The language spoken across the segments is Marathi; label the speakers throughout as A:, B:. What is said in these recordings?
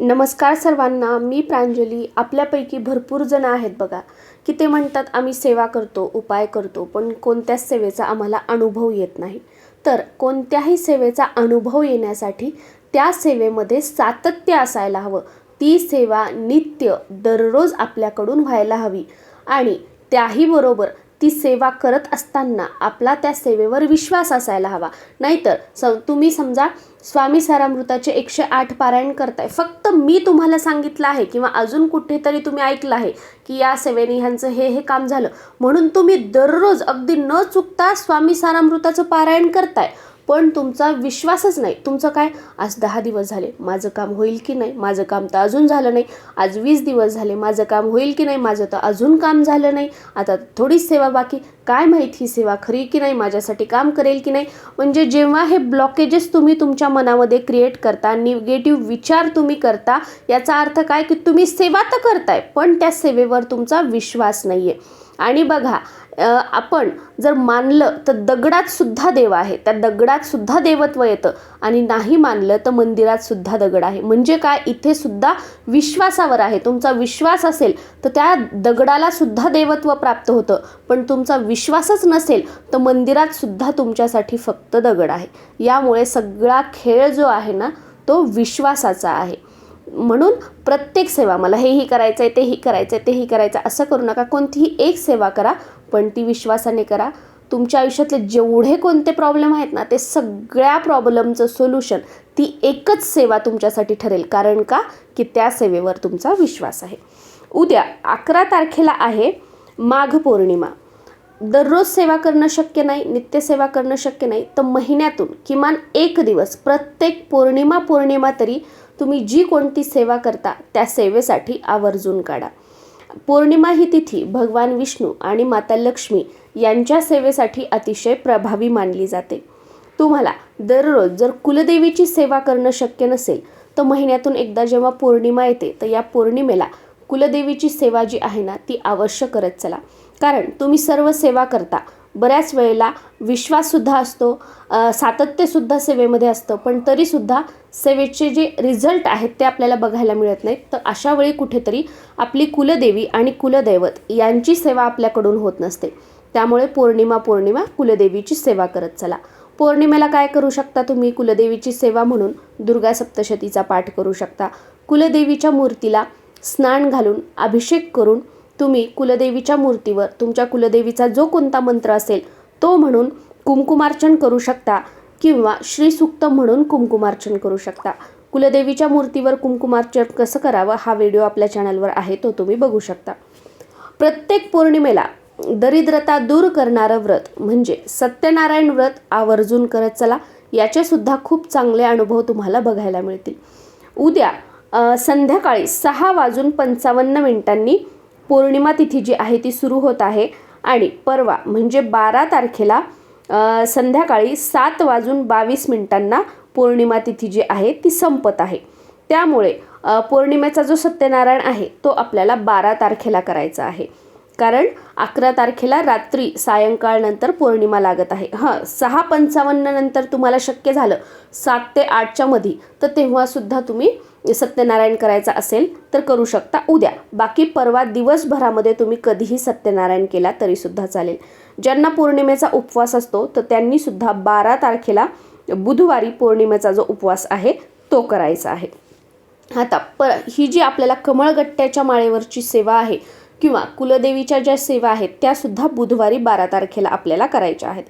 A: नमस्कार सर्वांना मी प्रांजली. आपल्यापैकी भरपूर जण आहेत बघा की ते म्हणतात आम्ही सेवा करतो उपाय करतो पण कोणत्याच सेवेचा आम्हाला अनुभव येत नाही. तर कोणत्याही सेवेचा अनुभव येण्यासाठी त्या सेवेमध्ये सातत्य असायला हवं. ती सेवा नित्य दररोज आपल्याकडून व्हायला हवी आणि त्याही बरोबर ती सेवा करत असताना आपला त्या सेवेवर विश्वास असायला हवा. नाहीतर स तुम्ही समजा स्वामी सारामृताचे एकशे आठ पारायण करताय. फक्त मी तुम्हाला सांगितलं आहे किंवा अजून कुठेतरी तुम्ही ऐकलं आहे की या सेवेने ह्यांचं हे हे काम झालं. म्हणून तुम्ही दररोज अगदी न चुकता स्वामी सारामृताचं पारायण करताय. पण तुमचा विश्वासच नाही. तुमचं काय? आज दहा दिवस झाले. माझं काम होईल की नाही? माझं काम तर अजून झालं नाही. आज वीस दिवस झाले. माझं काम होईल की नाही? माझं तर अजून काम झालं नाही. आता थोडीच सेवा बाकी. काय माहीत ही सेवा खरी की नाही? माझ्यासाठी काम करेल की नाही? म्हणजे जेव्हा हे ब्लॉकेजेस तुम्ही तुमच्या मनामध्ये क्रिएट करता निगेटिव्ह विचार तुम्ही करता याचा अर्थ काय? की तुम्ही सेवा तर करताय पण त्या सेवेवर तुमचा विश्वास नाही आहे आणि बघा आपण जर मानलं तर दगडातसुद्धा देव आहे. त्या दगडातसुद्धा देवत्व येतं. आणि नाही मानलं तर मंदिरातसुद्धा दगड आहे. म्हणजे काय? इथे सुद्धा विश्वासावर आहे. तुमचा विश्वास असेल तर त्या दगडालासुद्धा देवत्व प्राप्त होतं. पण तुमचा विश्वासच नसेल तर मंदिरातसुद्धा तुमच्यासाठी फक्त दगड आहे. यामुळे सगळा खेळ जो आहे ना तो विश्वासाचा आहे. म्हणून प्रत्येक सेवा मला हेही करायचं आहे तेही करायचं आहे तेही करायचं आहे असं करू नका. कोणतीही एक सेवा करा पण ती विश्वासाने करा. तुमच्या आयुष्यातले जेवढे कोणते प्रॉब्लेम आहेत ना ते सगळ्या प्रॉब्लेमचं सोल्युशन ती एकच सेवा तुमच्यासाठी ठरेल. कारण का? की त्या सेवेवर तुमचा विश्वास आहे. उद्या अकरा तारखेला आहे माघ पौर्णिमा. दररोज सेवा करणं शक्य नाही नित्यसेवा करणं शक्य नाही. तर महिन्यातून किमान एक दिवस प्रत्येक पौर्णिमा पौर्णिमा तरी तुम्ही जी कोणती सेवा करता त्या सेवेसाठी आवर्जून काढा. पौर्णिमा ही तिथी भगवान विष्णू आणि माता लक्ष्मी यांच्या सेवेसाठी अतिशय प्रभावी मानली जाते. तुम्हाला दररोज जर कुलदेवीची सेवा करणं शक्य नसेल तर महिन्यातून एकदा जेव्हा पौर्णिमा येते तर या पौर्णिमेला कुलदेवीची सेवा जी आहे ना ती अवश्य करत चला. कारण तुम्ही सर्व सेवा करता बऱ्याच वेळेला विश्वाससुद्धा असतो सातत्यसुद्धा सेवेमध्ये असतं पण तरीसुद्धा सेवेचे जे रिझल्ट आहेत ते आपल्याला बघायला मिळत नाहीत. तर अशा वेळी कुठेतरी आपली कुलदेवी आणि कुलदैवत यांची सेवा आपल्याकडून होत नसते. त्यामुळे पौर्णिमा पौर्णिमा कुलदेवीची सेवा करत चला. पौर्णिमेला काय करू शकता तुम्ही? कुलदेवीची सेवा म्हणून दुर्गा सप्तशतीचा पाठ करू शकता. कुलदेवीच्या मूर्तीला स्नान घालून अभिषेक करून तुम्ही कुलदेवीच्या मूर्तीवर तुमच्या कुलदेवीचा जो कोणता मंत्र असेल तो म्हणून कुंकुमार्चन करू शकता किंवा श्रीसुक्त म्हणून कुंकुमार्चन करू शकता. कुलदेवीच्या मूर्तीवर कुंकुमार्चन कसं करावं हा व्हिडिओ आपल्या चॅनलवर आहे तो तुम्ही बघू शकता. प्रत्येक पौर्णिमेला दरिद्रता दूर करणारं व्रत म्हणजे सत्यनारायण व्रत आवर्जून करत चला याचेसुद्धा खूप चांगले अनुभव तुम्हाला बघायला मिळतील. उद्या संध्याकाळी सहा वाजून पंचावन्न मिनिटांनी पौर्णिमा तिथी जी आहे ती सुरू होत आहे. आणि परवा म्हणजे बारा तारखेला संध्याकाळी सात वाजून बावीस मिनिटांना पौर्णिमा तिथी जी आहे ती संपत आहे. त्यामुळे पौर्णिमेचा जो सत्यनारायण आहे तो आपल्याला बारा तारखेला करायचा आहे. कारण अकरा तारखेला रात्री सायंकाळनंतर पौर्णिमा लागत आहे. हां सहा पंचावन्न नंतर तुम्हाला शक्य झालं सात ते आठच्या मध्ये तर तेव्हासुद्धा तुम्ही सत्यनारायण करायचा असेल तर करू शकता उद्या. बाकी परवा दिवसभरामध्ये तुम्ही कधीही सत्यनारायण केला तरीसुद्धा चालेल. ज्यांना पौर्णिमेचा उपवास असतो तर त्यांनीसुद्धा बारा तारखेला बुधवारी पौर्णिमेचा जो उपवास आहे तो करायचा आहे. आता पर ही जी आपल्याला कमळगट्ट्याच्या माळेवरची सेवा आहे किंवा कुलदेवीच्या ज्या सेवा आहेत त्यासुद्धा बुधवारी बारा तारखेला आपल्याला करायच्या आहेत.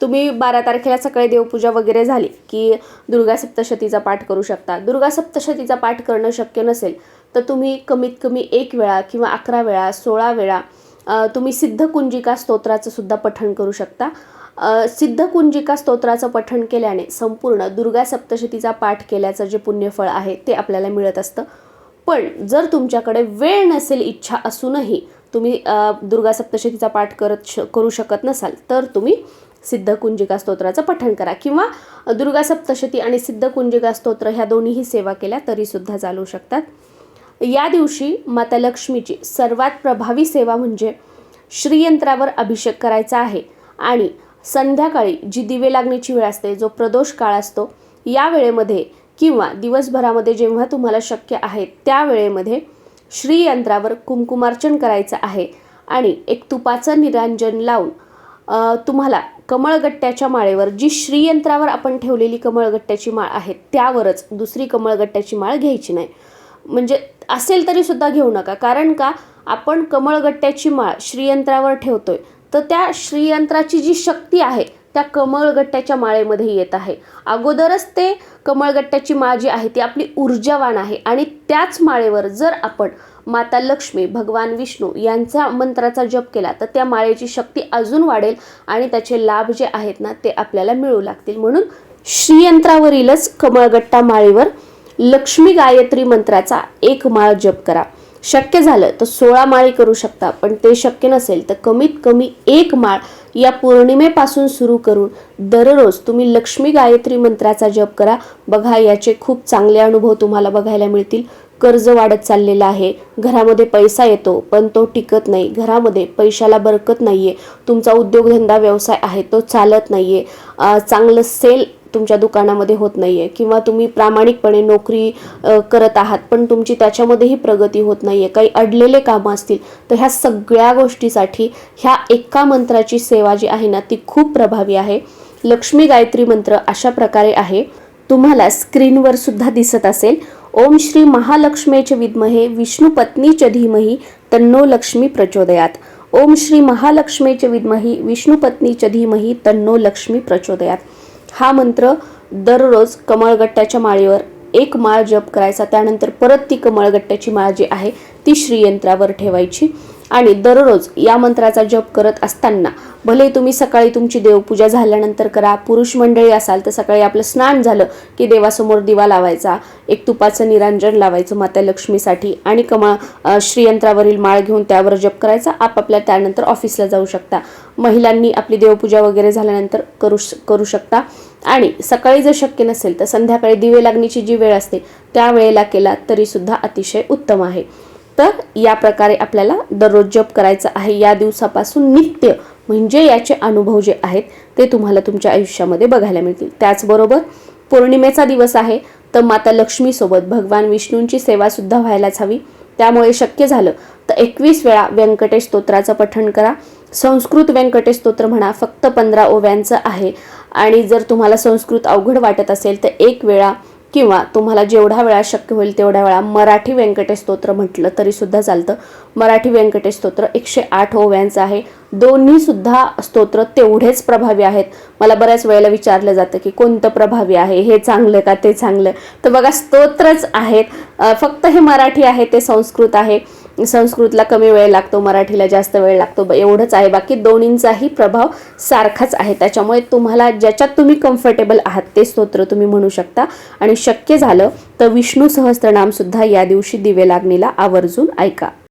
A: तुम्ही बारा तारखेला सकाळी देवपूजा वगैरे झाली की दुर्गा सप्तशतीचा पाठ करू शकता. दुर्गा सप्तशतीचा पाठ करणं शक्य नसेल तर तुम्ही कमीत कमी एक वेळा किंवा अकरा वेळा सोळा वेळा तुम्ही सिद्धकुंजिका स्तोत्राचं सुद्धा पठण करू शकता. सिद्धकुंजिका स्तोत्राचं पठण केल्याने संपूर्ण दुर्गा सप्तशतीचा पाठ केल्याचं जे पुण्यफळ आहे ते आपल्याला मिळत असतं. पण जर तुमच्याकडे वेळ नसेल इच्छा असूनही तुम्ही दुर्गा सप्तशतीचा पाठ करत श करू शकत नसाल तर तुम्ही सिद्धकुंजिका स्तोत्राचं पठण करा. किंवा दुर्गा सप्तशती आणि सिद्धकुंजिका स्तोत्र ह्या दोन्हीही सेवा केल्या तरीसुद्धा चालू शकतात. या दिवशी माता लक्ष्मीची सर्वात प्रभावी सेवा म्हणजे श्रीयंत्रावर अभिषेक करायचा आहे. आणि संध्याकाळी जी दिवे लागण्याची वेळ असते जो प्रदोष काळ असतो या वेळेमध्ये किंवा दिवसभरामध्ये जेव्हा तुम्हाला शक्य आहे त्या वेळेमध्ये श्रीयंत्रावर कुंकुमार्चन करायचं आहे आणि एक तुपाचं निरांजन लावून तुम्हाला कमळगट्ट्याच्या माळेवर जी श्रीयंत्रावर आपण ठेवलेली कमळगट्ट्याची माळ आहे त्यावरच दुसरी कमळगट्ट्याची माळ घ्यायची नाही. म्हणजे असेल तरी सुद्धा घेऊ नका. कारण का? आपण कमळगट्ट्याची माळ श्रीयंत्रावर ठेवतोय. तर त्या श्रीयंत्राची जी शक्ती आहे त्या कमळगट्ट्याच्या माळेमध्ये येत आहे. अगोदरच ते कमळगट्ट्याची माळ जी आहे ती आपली ऊर्जावान आहे. आणि त्याच माळेवर जर आपण माता लक्ष्मी भगवान विष्णू यांचा मंत्राचा जप केला तर त्या माळेची शक्ती अजून वाढेल आणि त्याचे लाभ जे आहेत ना ते आपल्याला मिळू लागतील. म्हणून श्रीयंत्रावरीलच कमळगट्टा माळेवर लक्ष्मी गायत्री मंत्राचा एक माळ जप करा. शक्य झालं तर सोळा माळी करू शकता पण ते शक्य नसेल तर कमीत कमी एक माळ या पौर्णिमेपासून सुरू करून दररोज तुम्ही लक्ष्मी गायत्री मंत्राचा जप करा. बघा याचे खूप चांगले अनुभव तुम्हाला बघायला मिळतील. कर्ज वाढत चाललेलं आहे. घरामध्ये पैसा येतो पण तो टिकत नाही. घरामध्ये पैशाला बरकत नाही आहे तुमचा उद्योगधंदा व्यवसाय आहे तो चालत नाही आहे चांगलं सेल तुमच्या दुकानामध्ये होत नाही आहे किंवा तुम्ही प्रामाणिकपणे नोकरी करत आहात पण तुमची त्याच्यामध्येही प्रगती होत नाही आहे काही अडलेले कामं असतील तर ह्या सगळ्या गोष्टीसाठी ह्या एका मंत्राची सेवा जी आहे ना ती खूप प्रभावी आहे. लक्ष्मी गायत्री मंत्र अशा प्रकारे आहे. तुम्हाला स्क्रीनवर सुद्धा दिसत असेल ओम श्री महालक्ष्मीचे विद्महे विष्णू च धीमही तन्नो लक्ष्मी प्रचोदयात. ओम श्री महालक्ष्मीचे विद्मही विष्णू च धीमही तन्नो लक्ष्मी प्रचोदयात. हा मंत्र दररोज कमळगट्ट्याच्या माळीवर एक माळ जप करायचा. त्यानंतर परत ती कमळगट्ट्याची माळ जी आहे ती श्रीयंत्रावर ठेवायची. आणि दररोज या मंत्राचा जप करत असताना भले तुम्ही सकाळी तुमची देवपूजा झाल्यानंतर करा पुरुष मंडळी असाल तर सकाळी आपलं स्नान झालं की देवासमोर दिवा लावायचा एक तुपाचं निरांजन लावायचं माता लक्ष्मीसाठी आणि कमळ श्रीयंत्रावरील माळ घेऊन त्यावर जप करायचा आपापल्या त्यानंतर ऑफिसला जाऊ शकता. महिलांनी आपली देवपूजा वगैरे झाल्यानंतर करू श- करू शकता. आणि सकाळी जर शक्य नसेल तर संध्याकाळी दिवे लागण्याची जी वेळ असते त्या वेळेला केला तरीसुद्धा अतिशय उत्तम आहे. तर या प्रकारे आपल्याला दररोज जप करायचा आहे. या दिवसापासून नित्य म्हणजे याचे अनुभव जे आहेत ते तुम्हाला तुमच्या आयुष्यामध्ये बघायला मिळतील. त्याचबरोबर पौर्णिमेचा दिवस आहे तर माता लक्ष्मीसोबत भगवान विष्णूंची सेवासुद्धा व्हायलाच हवी. त्यामुळे शक्य झालं तर एकवीस वेळा व्यंकटेश स्तोत्राचं पठण करा. संस्कृत व्यंकटेश स्तोत्र म्हणा फक्त पंधरा ओव्यांचं आहे. आणि जर तुम्हाला संस्कृत अवघड वाटत असेल तर एक वेळा किंवा तुम्हाला जेवढा वेळा शक्य होईल तेवढ्या वेळा मराठी व्यंकटेश स्तोत्र म्हटलं तरी सुद्धा चालतं. मराठी व्यंकटेश स्तोत्र एकशे आठ ओव्यांचं आहे. दोन्ही सुद्धा स्तोत्र तेवढेच प्रभावी आहेत. मला बऱ्याच वेळेला विचारलं जातं की कोणतं प्रभावी आहे? हे चांगलं का ते चांगलं? तर बघा स्तोत्रच आहेत. फक्त हे मराठी आहे ते संस्कृत आहे. संस्कृतला कमी वेळ लागतो मराठीला जास्त वेळ लागतो ब- एवढंच आहे. बाकी दोन्हींचाही प्रभाव सारखाच आहे. त्याच्यामुळे तुम्हाला ज्याच्यात तुम्ही कम्फर्टेबल आहात ते स्तोत्र तुम्ही म्हणू शकता. आणि शक्य झालं तर विष्णू सहस्त्रनामसुद्धा या दिवशी दिवे लागणीला आवर्जून ऐका.